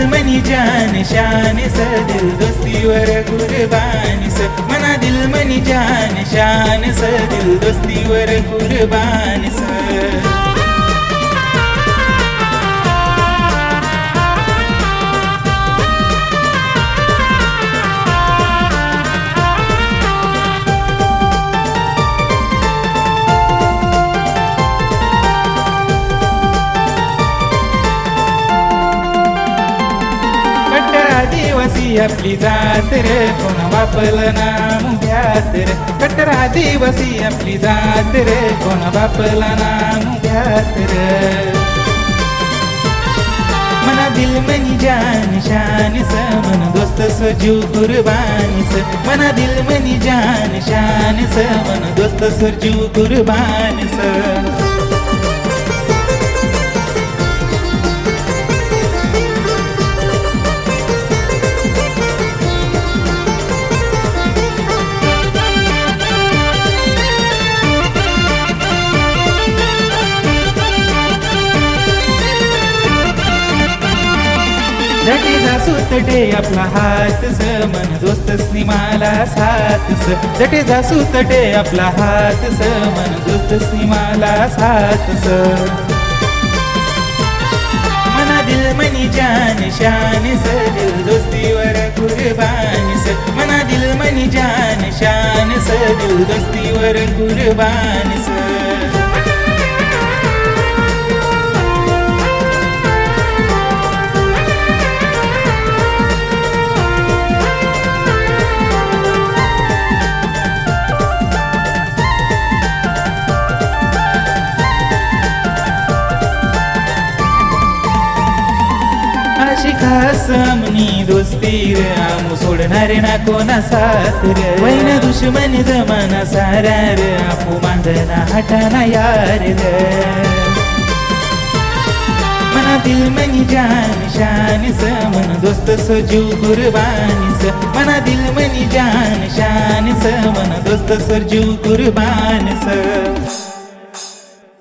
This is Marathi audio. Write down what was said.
जान शान सदिल दोस्तीवर कुर्बान स. मना दिल मनी जान शान सदिल दोस्तीवर कुर्बान. आदिवासी आपली जात रे. कोण बापलं नाम घ्यात रे. कट्टर आदिवासी आपली जात रे. कोण बापलं नाम घ्यात रे. मना दिल मनी जान शान स मन दोस्त स जीव कुर्बानी स मना दिल मनी जान शान स मन दोस्त स जीव कुर्बानी स झटे सुतटे आपला हात स मन दोस्त स्निमाला साथ स. झटे जासू आपला हात स मन दोस्त स्निमाला साथ स. मना दिल मनी जान शान स दिल दोस्तीवर कुर्बान स. मना दिल मनी जान शान स दिल दोस्तीवर कुर्बान स. अशी खास मनी दोस्ती रे आमू सोडणारे ना कोणा साथ रे? वैन दुश्मन जमाना सारा रे आपू मांडना हटाना यार रे. मना मनी जान शान स मन दोस्त स जीव कुर्बानी स मना मनी जान शान स मन दोस्त स कुर्बान स